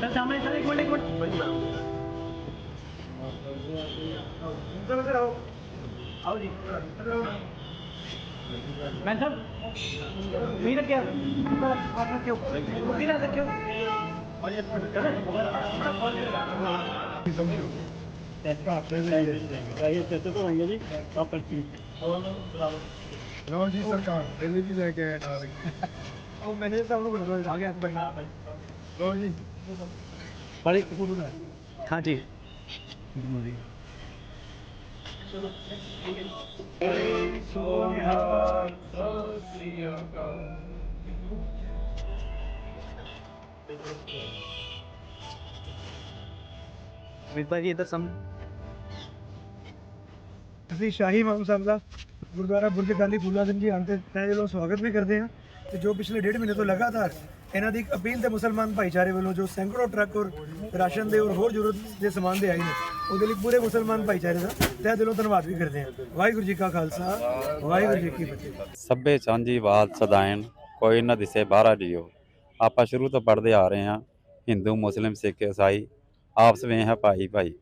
Sir sir ਇੱਕ ਮੈਂ sir sir ਆਓ। ਆਓ ਜੀ। ਮੈਂ ਸਰ ਵੀ ਰੱਖਿਆ ਪਾਰਟਨਰ ਕਿਉਂ ਵੀ ਇੱਕ ਮਿੰਟ। ਕਰ ਬਹੁਤ ਸਮਝੋ। ਤੇ ਆਪਣੇ ਲਈ ਇਹ ਤੇ ਤੋਂ ਉਹ ਮੈਨੇ ਤੁਹਾਨੂੰ ਬਣਾ ਆ ਗਿਆ ਲੋ ਜੀ। ਬੜੀ हाँ जी ਵਿਪਾ ਜੀ ਇਧਰ ਸਮ ਅਸੀਂ ਸ਼ਾਹੀ ਇਮਾਮ ਸਾਹਿਬ ਦਾ ਗੁਰਦੁਆਰਾ ਬੁਰਜ ਗਾਲੀ ਫੂਲਾ ਸਿੰਘ ਜੀ ਆਂਦੇ ਤੈ ਜਦੋਂ ਸਵਾਗਤ ਵੀ ਕਰਦੇ ਹਾਂ ਤੇ ਜੋ ਪਿਛਲੇ ਡੇਢ ਮਹੀਨੇ ਤੋਂ ਲਗਾਤਾਰ ਇਹਨਾਂ ਦੀ ਅਪੀਲ ਤੇ ਮੁਸਲਮਾਨ ਭਾਈਚਾਰੇ ਵੱਲੋਂ ਜੋ ਸੈਂਕੜੋ ਟਰੱਕ ਔਰ ਰਾਸ਼ਨ ਦੇ ਔਰ ਹੋਰ ਜ਼ਰੂਰਤ ਦੇ ਸਮਾਨ ਦੇ ਆਏ ਨੇ, ਉਹਦੇ ਲਈ ਪੂਰੇ ਮੁਸਲਮਾਨ ਭਾਈਚਾਰੇ ਦਾ ਤਹਿ ਦਿਲੋਂ ਧੰਨਵਾਦ ਵੀ ਕਰਦੇ ਹਾਂ। ਵਾਹਿਗੁਰੂ ਜੀ ਕਾ ਖਾਲਸਾ, ਵਾਹਿਗੁਰੂ ਜੀ ਕੀ ਫਤਿਹ। ਸਭੇ ਸਾਂਝੀ ਬਾਤ ਸਦਾਇਨ ਕੋਈ ਨਾ ਦਿਸੇ ਬਾਹਰਾ ਜਿਓ ਆਪਾਂ ਸ਼ੁਰੂ ਤੋਂ ਪੜ੍ਹਦੇ ਆ ਰਹੇ ਹਾਂ, ਹਿੰਦੂ, ਮੁਸਲਿਮ, ਸਿੱਖ ਈਸਾਈ ਆਪਸ ਵਿੱਚ ਹੈ ਭਾਈ ਭਾਈ।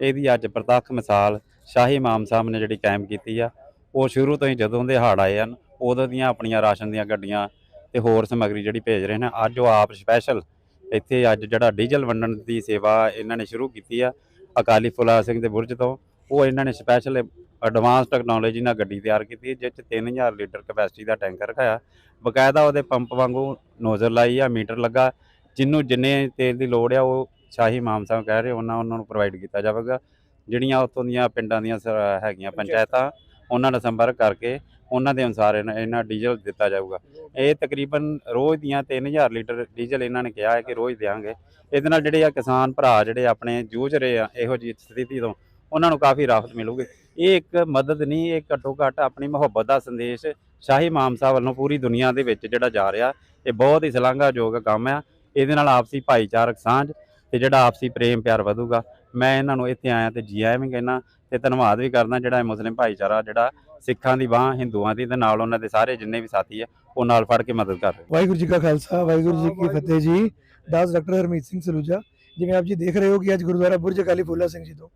ਇਹਦੀ ਅੱਜ ਪ੍ਰਤੱਖ ਮਿਸਾਲ ਸ਼ਾਹੀ ਇਮਾਮ ਸਾਹਿਬ ਨੇ ਜਿਹੜੀ ਕਾਇਮ ਕੀਤੀ ਆ, ਉਹ ਸ਼ੁਰੂ ਤੋਂ ਹੀ ਜਦੋਂ ਦੇ ਹੜ੍ਹ ਆਏ ਹਨ, ਉਦੋਂ ਦੀਆਂ ਆਪਣੀਆਂ ਰਾਸ਼ਨ ਦੀਆਂ ਗੱਡੀਆਂ ਤੇ ਹੋਰ ਸਮੱਗਰੀ ਜਿਹੜੀ ਭੇਜ ਰਹੇ ਨੇ ਅੱਜ ਉਹ ਆਪ ਸਪੈਸ਼ਲ ਇੱਥੇ ਅੱਜ ਜਿਹੜਾ ਡੀਜ਼ਲ ਵੰਡਣ ਦੀ ਸੇਵਾ ਇਹਨਾਂ ਨੇ ਸ਼ੁਰੂ ਕੀਤੀ ਆ ਅਕਾਲੀ ਫੁਲਾ ਸਿੰਘ ਦੇ ਬੁਰਜ ਤੋਂ। ਉਹ ਇਹਨਾਂ ਨੇ ਸਪੈਸ਼ਲ ਐਡਵਾਂਸ ਟੈਕਨੋਲੋਜੀ ਨਾਲ ਗੱਡੀ ਤਿਆਰ ਕੀਤੀ ਜਿਸ 'ਚ 3000 ਲੀਟਰ ਕਪੈਸਿਟੀ ਦਾ ਟੈਂਕਰ ਰਖਾਇਆ ਬਕਾਇਦਾ ਉਹਦੇ ਪੰਪ ਵਾਂਗੂ ਨੋਜ਼ਲ ਲਾਈ ਆ ਮੀਟਰ ਲੱਗਾ। ਜਿੰਨੂੰ ਜਿੰਨੇ ਤੇਲ ਦੀ ਲੋੜ ਆ ਉਹ ਸ਼ਾਹੀ ਇਮਾਮ ਸਾਹਿਬ ਕਹਿ ਰਹੇ ਉਹਨਾਂ ਉਹਨਾਂ ਨੂੰ ਪ੍ਰੋਵਾਈਡ ਕੀਤਾ ਜਾਵੇਗਾ। ਜਿਹੜੀਆਂ ਉੱਥੋਂ ਦੀਆਂ ਪਿੰਡਾਂ ਦੀਆਂ ਹੈਗੀਆਂ ਪੰਚਾਇਤਾਂ। ਉਹਨਾਂ ਨਾਲ ਸੰਪਰਕ ਕਰਕੇ ਉਹਨਾਂ ਦੇ ਅਨੁਸਾਰ ਇਹਨਾਂ ਇਹਨਾਂ ਡੀਜ਼ਲ ਦਿੱਤਾ ਜਾਊਗਾ। ਇਹ ਤਕਰੀਬਨ ਰੋਜ਼ ਦੀਆਂ 3000 ਲੀਟਰ ਡੀਜ਼ਲ ਇਹਨਾਂ ਨੇ ਕਿਹਾ ਹੈ ਕਿ ਰੋਜ਼ ਦੇਵਾਂਗੇ ਇਹਦੇ ਨਾਲ ਜਿਹੜੇ ਆ ਕਿਸਾਨ ਭਰਾ ਜਿਹੜੇ ਆਪਣੇ ਜੂਝ ਰਹੇ ਆ, ਇਹੋ ਜਿਹੀ ਸਥਿਤੀ ਤੋਂ ਉਹਨਾਂ ਨੂੰ ਕਾਫੀ ਰਾਹਤ ਮਿਲੂਗੀ। ਇਹ ਇੱਕ ਮਦਦ ਨਹੀਂ, ਇਹ ਘੱਟੋ ਘੱਟ ਆਪਣੀ ਮੁਹੱਬਤ ਦਾ ਸੰਦੇਸ਼ ਸ਼ਾਹੀ ਇਮਾਮ ਸਾਹਿਬ ਵੱਲੋਂ ਪੂਰੀ ਦੁਨੀਆ ਦੇ ਵਿੱਚ ਜਿਹੜਾ ਜਾ ਰਿਹਾ, ਇਹ ਬਹੁਤ ਹੀ ਸ਼ਲਾਘਾਯੋਗ ਕੰਮ ਆ। ਇਹਦੇ ਨਾਲ ਆਪਸੀ ਭਾਈਚਾਰਕ ਸਾਂਝ ਤੇ ਜਿਹੜਾ ਆਪਸੀ ਪ੍ਰੇਮ ਪਿਆਰ ਵਧੂਗਾ। ਮੈਂ ਇਹਨਾਂ ਨੂੰ ਇੱਥੇ ਆਇਆ ਤੇ ਜੀ ਆਇਆਂ ਵੀ ਕਹਿਣਾ ਤੇ ਧੰਨਵਾਦ ਵੀ ਕਰਦਾ ਜਿਹੜਾ ਇਹ ਮੁਸਲਿਮ ਭਾਈਚਾਰਾ ਜਿਹੜਾ ਸਿੱਖਾਂ ਦੀ ਬਾਹ ਹਿੰਦੂਆਂ ਦੀ ਤੇ ਨਾਲ ਉਹਨਾਂ ਦੇ ਸਾਰੇ ਜਿੰਨੇ ਵੀ ਸਾਥੀ ਆ ਉਹ ਨਾਲ ਫੜ ਕੇ ਮਦਦ ਕਰ ਰਹੇ ਵਾਹਿਗੁਰੂ ਜੀ ਕਾ ਖਾਲਸਾ ਵਾਹਿਗੁਰੂ ਜੀ ਕੀ ਫਤਿਹ ਜੀ। ਦਾਸ ਡਾਕਟਰ ਹਰਮੀਤ ਸਿੰਘ ਸਲੂਜਾ ਜਿਵੇਂ ਆਪ ਜੀ ਦੇਖ ਰਹੇ ਹੋ ਕਿ ਅੱਜ ਗੁਰਦੁਆਰਾ ਬੁਰਜ ਅਕਾਲੀ ਫੂਲਾ ਸਿੰਘ ਜੀ ਤੋਂ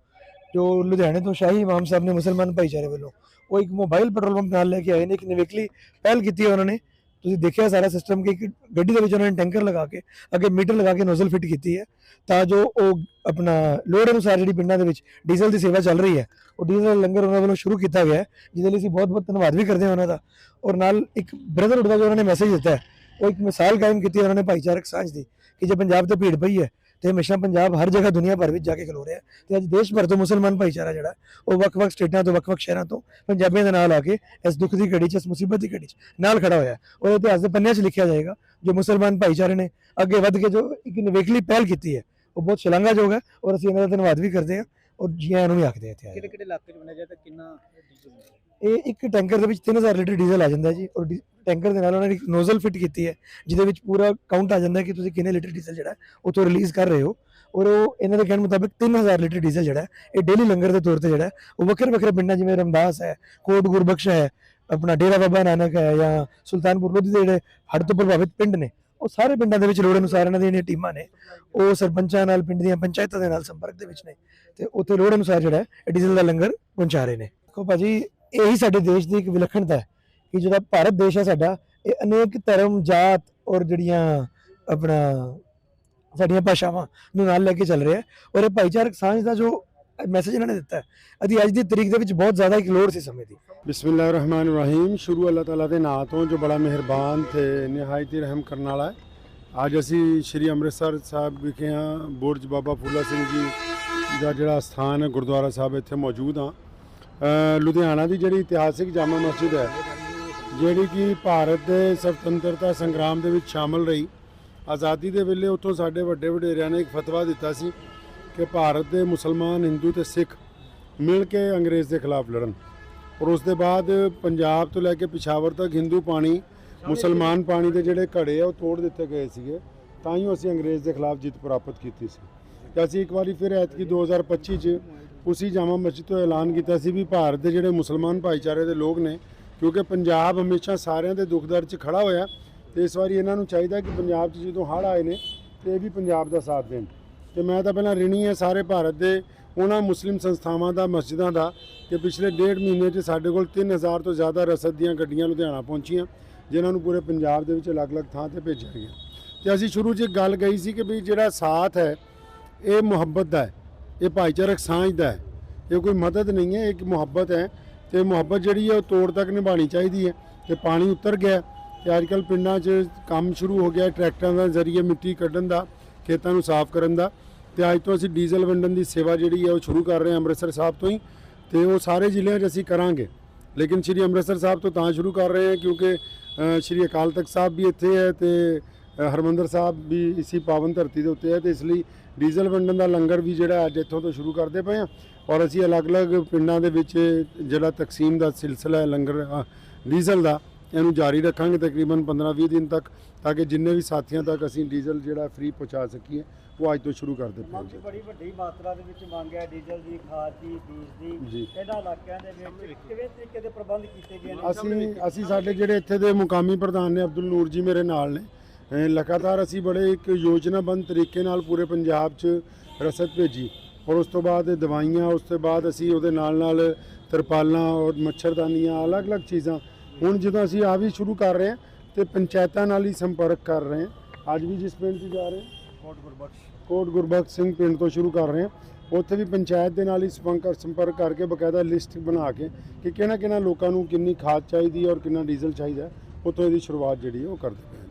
ਜੋ ਲੁਧਿਆਣੇ ਤੋਂ ਸ਼ਾਹੀ ਇਮਾਮ ਸਾਹਿਬ ਨੇ ਮੁਸਲਮਾਨ ਭਾਈਚਾਰੇ ਵੱਲੋਂ ਉਹ ਇੱਕ ਮੋਬਾਈਲ ਪੈਟਰੋਲ ਪੰਪ ਨਾਲ ਲੈ ਕੇ ਆਏ ਨੇ ਇੱਕ ਨਿਵੇਕਲੀ ਪਹਿਲ ਕੀਤੀ ਹੈ ਉਹਨਾਂ ਨੇ। ਤੁਸੀਂ ਦੇਖਿਆ ਸਾਰਾ ਸਿਸਟਮ ਕਿ ਇੱਕ ਗੱਡੀ ਦੇ ਵਿੱਚ ਉਹਨਾਂ ਨੇ ਟੈਂਕਰ ਲਗਾ ਕੇ, ਅੱਗੇ ਮੀਟਰ ਲਗਾ ਕੇ ਨੋਜ਼ਲ ਫਿੱਟ ਕੀਤੀ ਹੈ, ਤਾਂ ਜੋ ਉਹ ਆਪਣਾ ਲੋੜ ਅਨੁਸਾਰ ਜਿਹੜੀ ਪਿੰਡਾਂ ਦੇ ਵਿੱਚ ਡੀਜ਼ਲ ਦੀ ਸੇਵਾ ਚੱਲ ਰਹੀ ਹੈ, ਉਹ ਡੀਜ਼ਲ ਲੰਗਰ ਉਹਨਾਂ ਵੱਲੋਂ ਸ਼ੁਰੂ ਕੀਤਾ ਗਿਆ ਜਿਹਦੇ ਲਈ ਅਸੀਂ ਬਹੁਤ ਬਹੁਤ ਧੰਨਵਾਦ ਵੀ ਕਰਦੇ ਹਾਂ ਉਹਨਾਂ ਦਾ। ਔਰ ਨਾਲ ਇੱਕ ਬ੍ਰਦਰਹੁੱਡ ਦਾ ਜੋ ਉਹਨਾਂ ਨੇ ਮੈਸੇਜ ਦਿੱਤਾ ਹੈ, ਉਹ ਇੱਕ ਮਿਸਾਲ ਕਾਇਮ ਕੀਤੀ ਹੈ ਉਹਨਾਂ ਨੇ ਭਾਈਚਾਰਕ ਸਾਂਝ ਦੀ, ਕਿ ਜੇ ਪੰਜਾਬ ਤੇ ਭੀੜ ਪਈ ਹੈ ਤੇ ਹਮੇਸ਼ਾ ਪੰਜਾਬ ਹਰ ਜਗ੍ਹਾ ਦੁਨੀਆ ਭਰ ਵਿੱਚ ਜਾ ਕੇ ਖਲੋ ਰਿਹਾ ਹੈ ਤੇ ਅੱਜ ਦੇਸ਼ ਭਰ ਤੋਂ ਮੁਸਲਮਾਨ ਭਾਈਚਾਰਾ ਜਿਹੜਾ ਉਹ ਵੱਖ-ਵੱਖ ਸਟੇਟਾਂ ਤੋਂ, ਵੱਖ-ਵੱਖ ਸ਼ਹਿਰਾਂ ਤੋਂ ਪੰਜਾਬੀਆਂ ਦੇ ਨਾਲ ਆ ਕੇ ਇਸ ਦੁੱਖ ਦੀ ਘੜੀ 'ਚ, ਇਸ ਮੁਸੀਬਤ ਦੀ ਘੜੀ 'ਚ ਨਾਲ ਖੜਾ ਹੋਇਆ ਔਰ ਇਤਿਹਾਸ ਦੇ ਪੰਨਿਆਂ 'ਚ ਲਿਖਿਆ ਜਾਏਗਾ, ਜੋ ਮੁਸਲਮਾਨ ਭਾਈਚਾਰੇ ਨੇ ਅੱਗੇ ਵੱਧ ਕੇ ਜੋ ਇੱਕ ਨਿਵੇਕਲੀ ਪਹਿਲ ਕੀਤੀ ਹੈ, ਉਹ ਬਹੁਤ ਸ਼ਲਾਘਾਯੋਗ ਹੈ ਔਰ ਅਸੀਂ ਇਹਨਾਂ ਦਾ ਧੰਨਵਾਦ ਵੀ ਕਰਦੇ ਹਾਂ। ਔਰ ਜੀ ਆਇਆਂ ਨੂੰ ਵੀ ਆਖਦੇ ਹਾਂ ਇੱਥੇ ਆਏ। ਕਿਹੜੇ ਕਿਹੜੇ ਇਲਾਕੇ ਚ ਬਣਿਆ ਜਾਏ ਤਾਂ ਕਿੰਨਾ ਇਹ ਇੱਕ ਟੈਂਕਰ ਦੇ ਵਿੱਚ 3000 ਲੀਟਰ ਡੀਜ਼ਲ ਆ ਜਾਂਦਾ ਹੈ ਜੀ ਔਰ ਡੀ- ਟੈਂਕਰ ਦੇ ਨਾਲ ਉਹਨਾਂ ਨੇ ਇੱਕ ਨੋਜ਼ਲ ਫਿੱਟ ਕੀਤੀ ਹੈ ਜਿਹਦੇ ਵਿੱਚ ਪੂਰਾ ਕਾਊਂਟ ਆ ਜਾਂਦਾ ਹੈ ਕਿ ਤੁਸੀਂ ਕਿੰਨੇ ਲੀਟਰ ਡੀਜ਼ਲ ਜਿਹੜਾ ਹੈ ਉਹ ਤੋਂ ਰਿਲੀਜ਼ ਕਰ ਰਹੇ ਹੋ। ਔਰ ਉਹ ਇਹਨਾਂ ਦੇ ਕਹਿਣ ਮੁਤਾਬਿਕ 3000 ਲੀਟਰ ਡੀਜ਼ਲ ਜਿਹੜਾ ਹੈ ਇਹ ਡੇਲੀ ਲੰਗਰ ਦੇ ਤੌਰ ਤੇ ਜਿਹੜਾ ਹੈ ਉਹ ਵੱਖਰੇ ਵੱਖਰੇ ਪਿੰਡਾਂ ਜਿਵੇਂ ਰਮਦਾਸ ਹੈ ਕੋਟ ਗੁਰਬਖਸ਼ ਹੈ ਆਪਣਾ ਡੇਰਾ ਬਾਬਾ ਨਾਨਕ ਹੈ ਜਾਂ ਸੁਲਤਾਨਪੁਰ ਲੋਧੀ ਦੇ ਜਿਹੜੇ ਹੜ੍ਹ ਤੋਂ ਪ੍ਰਭਾਵਿਤ ਪਿੰਡ ਨੇ ਉਹ ਸਾਰੇ ਪਿੰਡਾਂ ਦੇ ਵਿੱਚ ਲੋੜ ਅਨੁਸਾਰ ਇਹਨਾਂ ਦੀਆਂ ਜਿਹੜੀਆਂ ਟੀਮਾਂ ਨੇ, ਉਹ ਸਰਪੰਚਾਂ ਨਾਲ, ਪਿੰਡ ਦੀਆਂ ਪੰਚਾਇਤਾਂ ਦੇ ਨਾਲ ਸੰਪਰਕ ਦੇ ਵਿੱਚ ਨੇ। ਤੇ ਉੱਥੇ ਲੋੜ ਅਨੁਸਾਰ ਜਿਹੜਾ ਇਹ ਡੀਜ਼ਲ ਦਾ ਲੰਗਰ ਪਹੁੰਚਾ ਰਹੇ ਨੇ। ਦੇਖੋ ਭਾਜੀ, ਇਹੀ ਸਾਡੇ ਦੇਸ਼ ਦੀ ਇੱਕ ਵਿਲੱਖਣਤਾ ਹੈ ਕਿ ਜਿਹੜਾ ਭਾਰਤ ਦੇਸ਼ ਹੈ ਸਾਡਾ, ਇਹ ਅਨੇਕ ਧਰਮ, ਜਾਤ ਔਰ ਜਿਹੜੀਆਂ ਆਪਣਾ ਸਾਡੀਆਂ ਭਾਸ਼ਾਵਾਂ ਨੂੰ ਨਾਲ ਲੈ ਕੇ ਚੱਲ ਰਿਹਾ ਹੈ। ਔਰ ਇਹ ਭਾਈਚਾਰਕ ਸਾਂਝ ਦਾ ਜੋ ਮੈਸੇਜ ਇਹਨਾਂ ਨੇ ਦਿੱਤਾ ਅਦੀ ਅੱਜ ਦੀ ਤਰੀਕ ਦੇ ਵਿੱਚ ਬਹੁਤ ਜ਼ਿਆਦਾ ਇੱਕ ਲੋੜ ਸੀ ਸਮੇਂ ਦੀ। ਬਿਸਮਿਲ੍ਲਾਹਿਰਰਹਿਮਾਨਿਰਰਹੀਮ। ਸ਼ੁਰੂ ਅੱਲਾਹ ਤਾਲਾ ਦੇ ਨਾਂ ਤੋਂ ਜੋ ਬੜਾ ਮਿਹਰਬਾਨ ਤੇ ਨਿਹਾਇਤ ਹੀ ਰਹਿਮ ਕਰਨ ਵਾਲਾ ਹੈ। ਅੱਜ ਅਸੀਂ ਸ਼੍ਰੀ ਅੰਮ੍ਰਿਤਸਰ ਸਾਹਿਬ ਵਿਖੇ ਹਾਂ। ਬੁਰਜ ਬਾਬਾ ਫੂਲਾ ਸਿੰਘ ਜੀ ਦਾ ਜਿਹੜਾ ਸਥਾਨ ਹੈ, ਗੁਰਦੁਆਰਾ ਸਾਹਿਬ ਇੱਥੇ ਮੌਜੂਦ ਹਾਂ। ਲੁਧਿਆਣਾ ਦੀ ਜਿਹੜੀ ਇਤਿਹਾਸਿਕ ਜਾਮਾ ਮਸਜਿਦ ਹੈ, ਜਿਹੜੀ ਕਿ ਭਾਰਤ ਦੇ ਸੁਤੰਤਰਤਾ ਸੰਗਰਾਮ ਦੇ ਵਿੱਚ ਸ਼ਾਮਲ ਰਹੀ। ਆਜ਼ਾਦੀ ਦੇ ਵੇਲੇ ਉੱਥੋਂ ਸਾਡੇ ਵੱਡੇ ਵਡੇਰਿਆਂ ਨੇ ਇੱਕ ਫਤਵਾ ਦਿੱਤਾ ਸੀ ਕਿ ਭਾਰਤ ਦੇ ਮੁਸਲਮਾਨ, ਹਿੰਦੂ ਤੇ ਸਿੱਖ ਮਿਲ ਕੇ ਅੰਗਰੇਜ਼ ਦੇ ਖਿਲਾਫ ਲੜਨ ਔਰ ਉਸ ਦੇ ਬਾਅਦ ਪੰਜਾਬ ਤੋਂ ਲੈ ਕੇ ਪਿਸ਼ਾਵਰ ਤੱਕ ਹਿੰਦੂ ਪਾਣੀ, ਮੁਸਲਮਾਨ ਪਾਣੀ ਦੇ ਜਿਹੜੇ ਘੜੇ ਆ, ਉਹ ਤੋੜ ਦਿੱਤੇ ਗਏ ਸੀਗੇ। ਤਾਂ ਹੀ ਅਸੀਂ ਅੰਗਰੇਜ਼ ਦੇ ਖਿਲਾਫ ਜਿੱਤ ਪ੍ਰਾਪਤ ਕੀਤੀ ਸੀ। ਤੇ ਅਸੀਂ ਇੱਕ ਵਾਰੀ ਫਿਰ ਐਤਕੀ 2025 ਚ ਉਸੇ ਜਾਮਾ ਮਸਜਿਦ ਤੋਂ ਐਲਾਨ ਕੀਤਾ ਸੀ ਵੀ ਭਾਰਤ ਦੇ ਜਿਹੜੇ ਮੁਸਲਮਾਨ ਭਾਈਚਾਰੇ ਦੇ ਲੋਕ ਨੇ, ਕਿਉਂਕਿ ਪੰਜਾਬ ਹਮੇਸ਼ਾ ਸਾਰਿਆਂ ਦੇ ਦੁੱਖ ਦਰਦ 'ਚ ਖੜਾ ਹੋਇਆ, ਤੇ ਇਸ ਵਾਰੀ ਇਹਨਾਂ ਨੂੰ ਚਾਹੀਦਾ ਕਿ ਪੰਜਾਬ 'ਚ ਜਦੋਂ ਹੜ੍ਹ ਆਏ ਨੇ, ਤੇ ਇਹ ਵੀ ਪੰਜਾਬ ਦਾ ਸਾਥ ਦੇਣ। ਤੇ ਮੈਂ ਤਾਂ ਪਹਿਲਾਂ ਰਿਣੀ ਹੈ ਸਾਰੇ ਭਾਰਤ ਦੇ, ਉਹਨਾਂ ਮੁਸਲਿਮ ਸੰਸਥਾਵਾਂ ਦਾ, ਮਸਜਿਦਾਂ ਦਾ ਕਿ ਪਿਛਲੇ ਡੇਢ ਮਹੀਨੇ 'ਚ ਸਾਡੇ ਕੋਲ 3000 ਤੋਂ ਜ਼ਿਆਦਾ ਰਸਦ ਦੀਆਂ ਗੱਡੀਆਂ ਲੁਧਿਆਣਾ ਪਹੁੰਚੀਆਂ, ਜਿਨ੍ਹਾਂ ਨੂੰ ਪੂਰੇ ਪੰਜਾਬ ਦੇ ਵਿੱਚ ਅਲੱਗ-ਅਲੱਗ ਥਾਂ ਤੇ ਭੇਜਿਆ ਗਿਆ। ਤੇ ਅਸੀਂ ਸ਼ੁਰੂ 'ਚ ਗੱਲ ਕਹੀ ਸੀ ਕਿ ਵੀ ਜਿਹੜਾ ਸਾਥ ਹੈ, ਇਹ ਮੁਹੱਬਤ ਦਾ ਹੈ, ਇਹ ਭਾਈਚਾਰਕ ਸਾਂਝ ਦਾ ਹੈ, ਇਹ ਕੋਈ ਮਦਦ ਨਹੀਂ ਹੈ, ਇੱਕ ਮੁਹੱਬਤ ਹੈ, ਤੇ ਮੁਹੱਬਤ ਜਿਹੜੀ ਹੈ ਉਹ ਤੋੜ ਤੱਕ ਨਿਭਾਣੀ ਚਾਹੀਦੀ ਹੈ, ਤੇ ਪਾਣੀ ਉਤਰ ਗਿਆ, ਤੇ ਅੱਜ ਕੱਲ ਪਿੰਡਾਂ 'ਚ ਕੰਮ ਸ਼ੁਰੂ ਹੋ ਗਿਆ, ਟਰੈਕਟਰਾਂ ਦਾ ਜ਼ਰੀਏ ਮਿੱਟੀ ਕੱਢਣ ਦਾ, ਖੇਤਾਂ ਨੂੰ ਸਾਫ਼ ਕਰਨ ਦਾ ਤੇ ਅੱਜ ਤੋਂ ਅਸੀਂ ਡੀਜ਼ਲ ਵੰਡਣ ਦੀ ਸੇਵਾ ਜਿਹੜੀ ਹੈ ਉਹ ਸ਼ੁਰੂ ਕਰ ਰਹੇ ਹਾਂ ਅੰਮ੍ਰਿਤਸਰ ਸਾਹਿਬ ਤੋਂ ਹੀ ਤੇ ਉਹ ਸਾਰੇ ਜ਼ਿਲ੍ਹਿਆਂ 'ਚ ਅਸੀਂ ਕਰਾਂਗੇ। ਲੇਕਿਨ ਸ਼੍ਰੀ ਅੰਮ੍ਰਿਤਸਰ ਸਾਹਿਬ ਤੋਂ ਤਾਂ ਸ਼ੁਰੂ ਕਰ ਰਹੇ ਹਾਂ ਕਿਉਂਕਿ ਸ਼੍ਰੀ ਅਕਾਲ ਤਖਤ ਸਾਹਿਬ ਵੀ ਇੱਥੇ ਹੈ ਤੇ ਅ, ਹਰਮੰਦਰ ਸਾਹਿਬ ਵੀ ਇਸੀ ਪਾਵਨ ਧਰਤੀ ਦੇ ਉੱਤੇ ਹੈ ਤੇ ਇਸ ਲਈ ਡੀਜ਼ਲ ਵੰਡਣ ਦਾ ਲੰਗਰ ਵੀ ਜਿਹੜਾ ਅੱਜ ਇੱਥੋਂ ਤੋਂ ਸ਼ੁਰੂ ਕਰਦੇ ਪਏ ਹਾਂ ਔਰ ਅਸੀਂ ਅਲੱਗ-ਅਲੱਗ ਪਿੰਡਾਂ ਦੇ ਵਿੱਚ ਜਿਹੜਾ ਤਕਸੀਮ ਦਾ ਸਿਲਸਿਲਾ ਹੈ ਲੰਗਰ ਡੀਜ਼ਲ ਦਾ ਇਹਨੂੰ ਜਾਰੀ ਰੱਖਾਂਗੇ ਤਕਰੀਬਨ 15-20 ਦਿਨ ਤੱਕ ਤਾਂ ਕਿ ਜਿੰਨੇ ਵੀ ਸਾਥੀਆਂ ਤੱਕ ਅਸੀਂ ਡੀਜ਼ਲ ਜਿਹੜਾ ਫ੍ਰੀ ਪਹੁੰਚਾ ਸਕੀਏ ਉਹ ਅੱਜ ਤੋਂ ਸ਼ੁਰੂ ਪਏ ਹਾਂ ਮੰਗ ਬੜੀ ਵੱਡੀ ਮਾਤਰਾ ਦੇ ਵਿੱਚ ਮੰਗ ਹੈ ਡੀਜ਼ਲ ਦੀ ਖਾਦ ਦੀ ਬੀਜ ਦੀ। ਜੀ। ਇਹਨਾਂ ਇਲਾਕਿਆਂ ਦੇ ਵਿੱਚ ਕਿਵੇਂ ਤਰੀਕੇ ਦੇ ਪ੍ਰਬੰਧ ਕੀਤੇ ਗਏ ਨੇ? ਅਸੀਂ ਅਸੀਂ ਸਾਡੇ ਜਿਹੜੇ ਇੱਥੇ ਦੇ ਮੁਕਾਮੀ ਪ੍ਰਧਾਨ ਨੇ ਅਬਦੁਲ ਨੂਰ ਜੀ ਮੇਰੇ ਨਾਲ ਨੇ। ਲਗਾਤਾਰ ਅਸੀਂ ਬੜੇ ਇੱਕ ਯੋਜਨਾਬੰਦ ਤਰੀਕੇ ਨਾਲ ਪੂਰੇ ਪੰਜਾਬ 'ਚ ਰਸਦ ਭੇਜੀ। ਔਰ ਉਸ ਤੋਂ ਬਾਅਦ ਦਵਾਈਆਂ ਉਸ ਤੋਂ ਬਾਅਦ ਅਸੀਂ ਉਹਦੇ ਨਾਲ ਨਾਲ ਤਰਪਾਲਾਂ ਔਰ ਮੱਛਰਦਾਨੀਆਂ ਅਲੱਗ-ਅਲੱਗ ਚੀਜ਼ਾਂ ਹੁਣ ਜਦੋਂ ਅਸੀਂ ਆ ਵੀ ਸ਼ੁਰੂ ਕਰ ਰਹੇ ਹਾਂ ਤੇ ਪੰਚਾਇਤਾਂ ਨਾਲ ਹੀ ਸੰਪਰਕ ਕਰ ਰਹੇ ਹਾਂ। ਅੱਜ ਵੀ ਜਿਸ ਪਿੰਡ 'ਚ ਜਾ ਰਹੇ ਹਾਂ ਕੋਟ ਗੁਰਬਖਸ਼। ਕੋਟ ਗੁਰਬਖਸ਼ ਸਿੰਘ ਪਿੰਡ ਤੋਂ ਸ਼ੁਰੂ ਕਰ ਰਹੇ ਹਾਂ। ਉੱਥੇ ਵੀ ਪੰਚਾਇਤ ਦੇ ਨਾਲ ਹੀ ਸੰਪਰਕ ਸੰਪਰਕ ਕਰਕੇ ਬਕਾਇਦਾ ਲਿਸਟ ਬਣਾ ਕੇ ਕਿ ਕਿਹਨਾਂ ਕਿਹਨਾਂ ਲੋਕਾਂ ਨੂੰ ਕਿੰਨੀ ਖਾਦ ਚਾਹੀਦੀ ਹੈ ਔਰ ਕਿੰਨਾ ਡੀਜ਼ਲ ਚਾਹੀਦਾ ਉੱਥੋਂ ਇਹਦੀ ਸ਼ੁਰੂਆਤ ਜਿਹੜੀ ਉਹ ਕਰਦੇ ਪਏ ਹਾਂ।